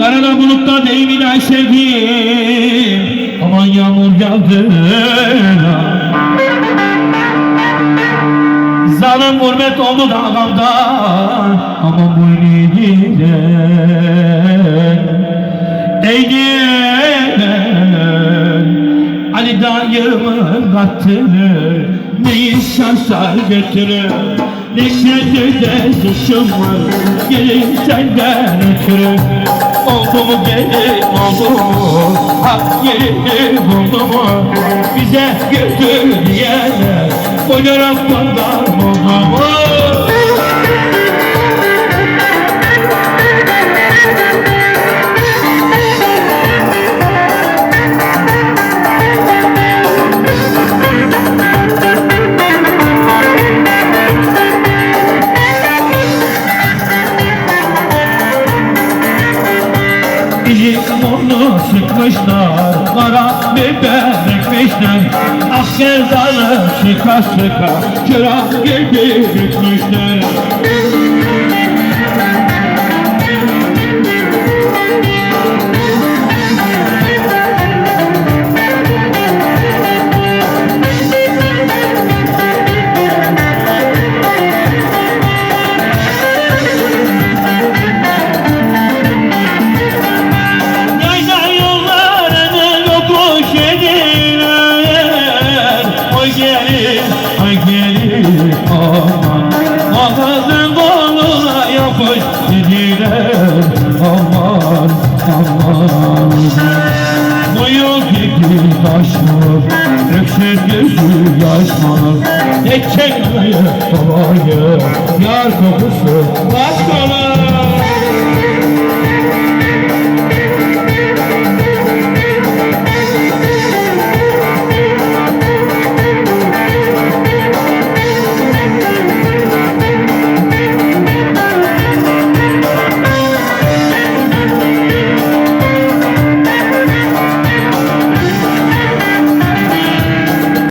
Karada bulutta değil mi sevdiğim Aman yağmur yağdı. Zalim gurbet oldu dağımda Aman boynu gider Eğdir Ali dayımın kattırır Neyi şanslar götürür Ne kendine suçum var Gelin senden ötürü Oldu mu gelin oldu mu Hak yerini buldu mu Bize götür diyenler Boynarak kondar oldu mu İyi onu sıkmışlar Kara biber ekmişler Asker dalı sıka sıka Çırak gibi bükmüşler gelin, oy gelin aman Ağzın koluna aman Bu yol gibi taşmış Öksüz gözü yaşmalı Tek çekmeyi kolayı Yar kokusu başkalı